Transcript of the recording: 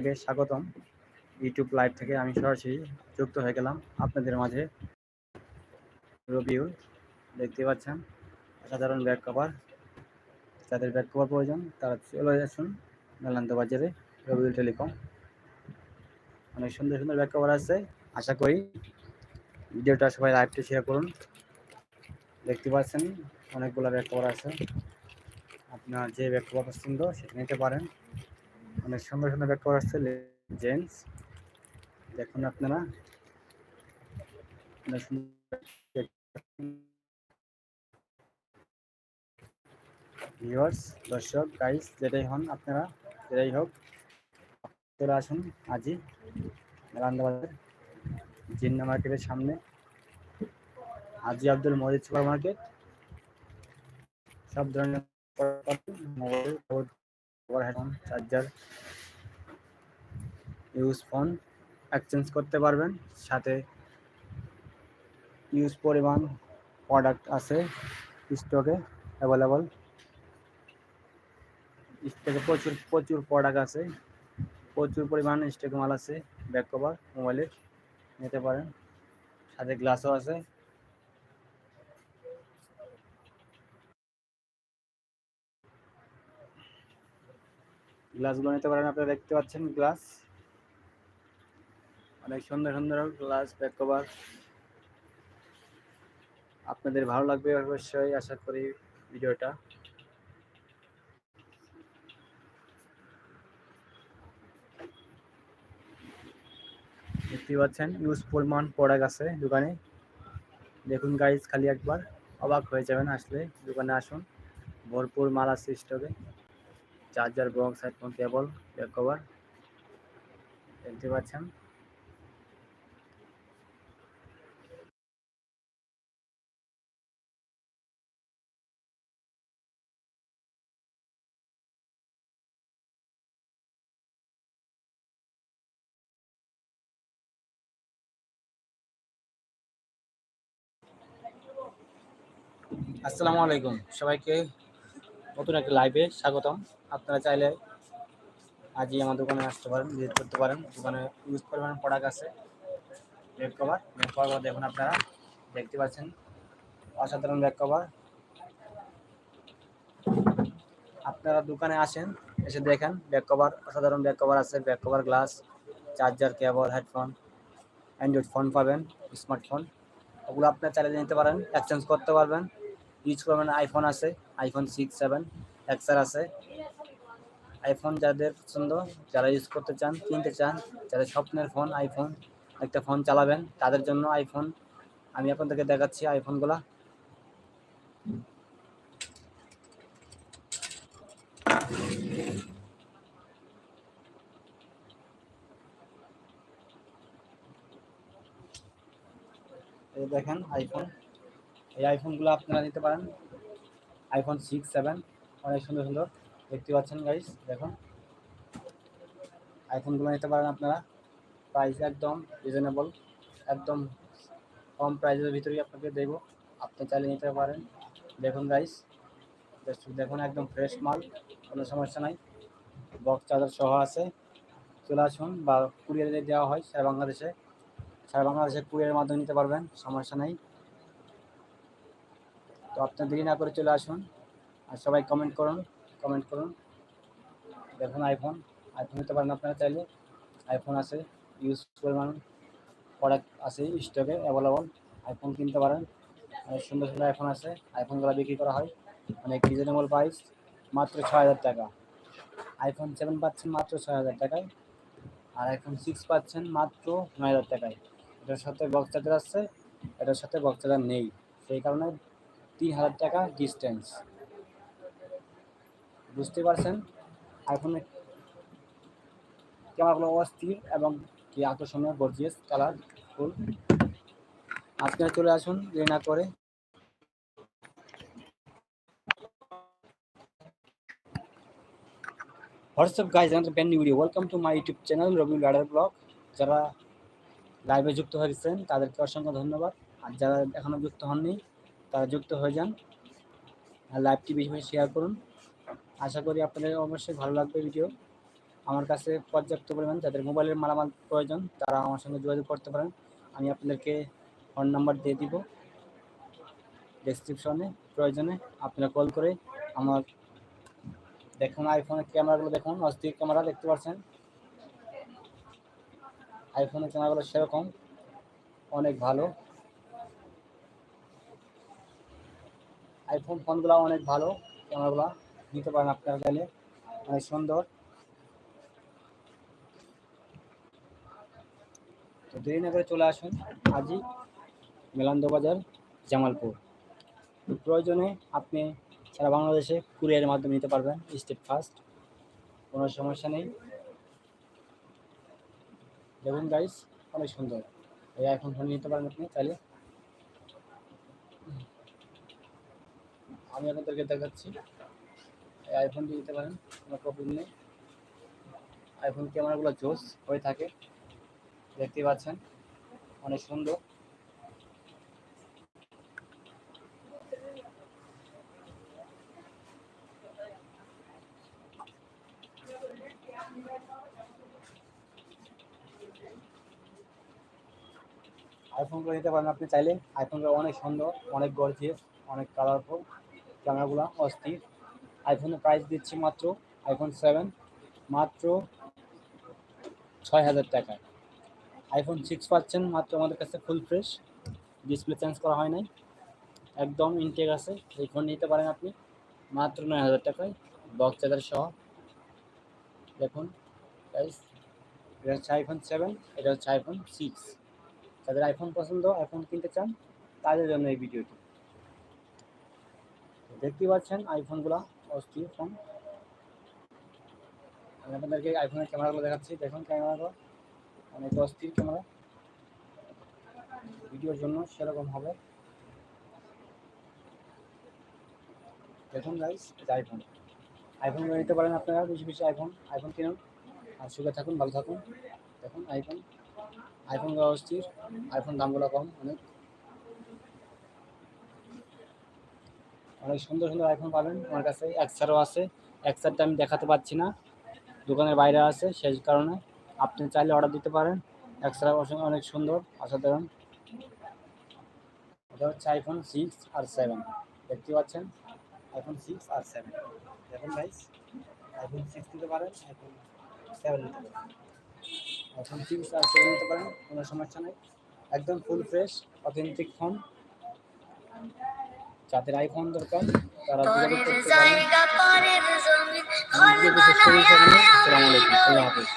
আপনাকে স্বাগতম। YouTube live থেকে আমি সরাসরি যুক্ত হয়ে গেলাম আপনাদের মাঝে। রবিউল দেখতে পাচ্ছেন সাধারণ ব্যাগ কভার যাদের ব্যাগ কভার প্রয়োজন, তারা চলে আসুন মেলান্ত বাজারে রবিউল টেলিকম অনেক সুন্দর সুন্দর ব্যাগ কভার আছে, আশা করি ভিডিওটা সবাই লাইভটা শেয়ার করুন। দেখতে পাচ্ছেন, অনেকগুলো ব্যাগ কভার আছে। আপনার যে ব্যাগ কভার পছন্দ, সেটা নিতে পারেন। অনেক সুন্দর সুন্দর ব্যাগ কভার আছে জেন্টস দেখুন আপনারা। ভিউয়ার্স দর্শক গাইস যেটাই হন আপনারা, যেটাই হোক, চলে আসুন আজই রান্দাবাজার জিন্না মার্কেটের সামনে। হাজি আব্দুল মজিদ সুপার মার্কেট সব ধরনের headphone charger use phone exchange করতে পারবেন। সাথে ইউজ পরিমাণ প্রোডাক্ট আছে স্টকে অ্যাভেলেবল স্টকে প্রচুর প্রচুর প্রোডাক্ট আছে। প্রচুর পরিমাণ স্টক মাল আছে ব্যাক কভার মোবাইলের নিতে পারেন। সাথে গ্লাসও আছে। গ্লাসগুলো নিতে পারেন আপনারা, দেখতে পাচ্ছেন গ্লাস। অনেক সুন্দর সুন্দর গ্লাস ব্যাক কভার। আপনাদের ভালো লাগবে অবশ্যই, আশা করি ভিডিওটা। দেখতে পাচ্ছেন, ইউজ পরিমাণ প্রোডাক্ট আছে দোকানে। দেখুন গাইজ খালি একবার অবাক হয়ে যাবেন আসলে। দোকানে আসুন, ভরপুর মাল আছে charger box headphone cable back cover দেখতে পাচ্ছেন। আসসালামু আলাইকুম। সবাইকে নতুন একটা লাইভে স্বাগতম। আপনারা চাইলে আজই আমার দোকানে আসতে পারেন ভিজিট করতে পারেন। দোকানে ইউজ পরিমাণ প্রোডাক্ট আছে। ব্যাক কভার ব্যাক কভার দেখুন আপনারা দেখতে পাচ্ছেন অসাধারণ ব্যাক কভার আপনারা দোকানে আসেন, এসে দেখেন ব্যাক কভার অসাধারণ ব্যাক কভার আছে। Back cover glass charger cable headphone android phone পাবেন স্মার্টফোন ওগুলো আপনারা চালিয়ে নিতে পারেন এক্সচেঞ্জ করতে পারবেন। ইউজ করবেন আইফোন আছে আইফোন সিক্স সেভেন এক্সার আছে। আইফোন যাদের পছন্দ, যারা ইউজ করতে চান, কিনতে চান, যাদের স্বপ্নের ফোন আইফোন একটা ফোন চালাবেন, তাদের জন্য আইফোন আমি আপনাদেরকে দেখাচ্ছি আইফোনগুলা দেখেন আইফোন এই আইফোনগুলো আপনারা নিতে পারেন। আইফোন সিক্স সেভেন অনেক সুন্দর সুন্দর। দেখতে পাচ্ছেন গাইস দেখুন। আইফোনগুলো নিতে পারেন আপনারা। প্রাইস একদম রিজনেবল একদম কম প্রাইসের ভিতরেই আপনাকে দেবো। আপনি চাইলে নিতে পারেন। দেখুন গাইস দেখুন একদম ফ্রেশ মাল, কোনো সমস্যা নাই। বক্স চার্জার সহ আছে। চলে আসুন বা কুরিয়ারে দেওয়া হয় সারা বাংলাদেশে। সারা বাংলাদেশে কুরিয়ারের মাধ্যমে নিতে পারবেন, সমস্যা নেই। তো আপনার দেরি না করে চলে আসুন। আর সবাই কমেন্ট করুন। কমেন্ট করুন। দেখুন আইফোন আইফোন নিতে পারেন আপনারা চাইলে আইফোন আছে ইউজ পরিমাণ প্রোডাক্ট আছে স্টকে অ্যাভেলেবল আইফোন কিনতে পারেন। অনেক সুন্দর সুন্দর আইফোন আছে। আইফোনগুলো বিক্রি করা হয়। অনেক রিজনেবল প্রাইস মাত্র ছ হাজার টাকা। আইফোন সেভেন পাচ্ছেন মাত্র ছয় হাজার টাকায়। আর আইফোন সিক্স পাচ্ছেন মাত্র নয় হাজার টাকায়। এটার সাথে বক্স চার্জার আসছে এটার সাথে বক্স নেই। সেই কারণে তিন হাজার টাকা ডিস্টেন্স বুঝতে পারছেন? আইফোনের ক্যামেরাগুলো অস্থির এবং কি আকর্ষণীয় গর্জিয়াস কালার ফুল আজকে চলে আসুন, দেরি না করে। হোয়াটসঅ্যাপ গাইজ আমাদের band video welcome to my YouTube channel Robi লাডার blog যারা লাইভে যুক্ত হয়েছেন তাদেরকে অসংখ্য ধন্যবাদ। আর যারা এখনও যুক্ত হননি, তারা যুক্ত হয়ে যান। আর লাইভটি বেশি বেশি শেয়ার করুন। আশা করি আপনাদের অবশ্যই ভালো লাগবে ভিডিও আমার কাছে পর্যাপ্ত পরিমাণ যাদের মোবাইলের মালামাল প্রয়োজন, তারা আমার সঙ্গে যোগাযোগ করতে পারেন। আমি আপনাদেরকে ফোন নাম্বার দিয়ে দিব। ডেসক্রিপশনে প্রয়োজনে আপনারা কল করে আমার দেখুন আইফোনের ক্যামেরাগুলো দেখুন। অস্থির ক্যামেরা দেখতে পাচ্ছেন। আইফোনের ক্যামেরাগুলো সেরকম, অনেক ভালো। আইফোন ফোনগুলো অনেক ভালো ক্যামেরাগুলো নিতে পারেন আপনার চাইলে অনেক সুন্দর। তো দেরি না করে চলে আসুন আজই মেলান্দ বাজার, জামালপুর। প্রয়োজনে আপনি সারা বাংলাদেশে কুরিয়ারের মাধ্যমে নিতে পারবেন, স্টেট ফার্স্ট কোনো সমস্যা নেই। দেখুন গাইস অনেক সুন্দর। এই আইফোন ফোন নিতে পারেন আপনি চাইলে। আমি আপনাদেরকে দেখাচ্ছি। আইফোনটি নিতে পারেন, কোনো প্রবলেম নেই। আইফোন ক্যামেরাগুলো জোস হয়ে থাকে দেখতে পাচ্ছেন, অনেক সুন্দর। আইফোনগুলো নিতে পারেন আপনি চাইলে। আইফোনগুলো অনেক সুন্দর, অনেক গর্জিয়াস অনেক কালারফুল ক্যামেরাগুলো অস্থির। আইফোনের প্রাইস দিচ্ছি মাত্র আইফোন সেভেন মাত্র ছয় হাজার টাকায় আইফোন সিক্স পাচ্ছেন মাত্র আমাদের কাছে ফুল ফ্রেশ ডিসপ্লে চেঞ্জ করা হয় নাই। একদম ইনটেক আছে, এই ফোন নিতে পারেন আপনি, মাত্র নয় হাজার টাকায় বক্স চার্জার সহ। দেখুন প্রাইস এটা হচ্ছে আইফোন সেভেন এটা হচ্ছে আইফোন সিক্স যাদের আইফোন পছন্দ আইফোন কিনতে চান, তাদের জন্য এই ভিডিওটি দেখতে পাচ্ছেন আইফোনগুলো অস্থির ফোন। আমি আপনাদেরকে আইফোনের ক্যামেরাগুলো দেখাচ্ছি। দেখুন ক্যামেরাগুলো। অনেক অস্থির ক্যামেরা। ভিডিওর জন্য সেরকম হবে। দেখুন গাইস আইফোন আইফোন নিতে পারেন আপনারা, বেশি বেশি আইফোন আইফোন কিনুন। আর সুখে থাকুন, ভালো থাকুন। দেখুন আইফোন আইফোন অস্থির। আইফোন দামগুলো কম, অনেক। অনেক সুন্দর সুন্দর আইফোন পাবেন আমার কাছে। এক্সারও আছে এক্সারটা আমি দেখাতে পাচ্ছি না। দোকানের বাইরে আছে, সেই কারণে আপনি চাইলে অর্ডার দিতে পারেন। এক্সট্রা অনেক সুন্দর, অসাধারণ। এটা হচ্ছে আইফোন সিক্স আর সেভেন দেখতে পাচ্ছেন? আইফোন সিক্স আর সেভেন দেখুন গাইস আইফোন সিক্স নিতে পারেন আইফোন সেভেন নিতে পারেন। আইফোন সিক্স আর সেভেন নিতে পারেন, কোনো সমস্যা নেই। একদম ফুল ফ্রেশ অথেন্টিক ফোন যাদের আইফোন দরকার তারা যোগাযোগ করতে পারেন। আসসালামু আলাইকুম। আল্লাহ হাফেজ।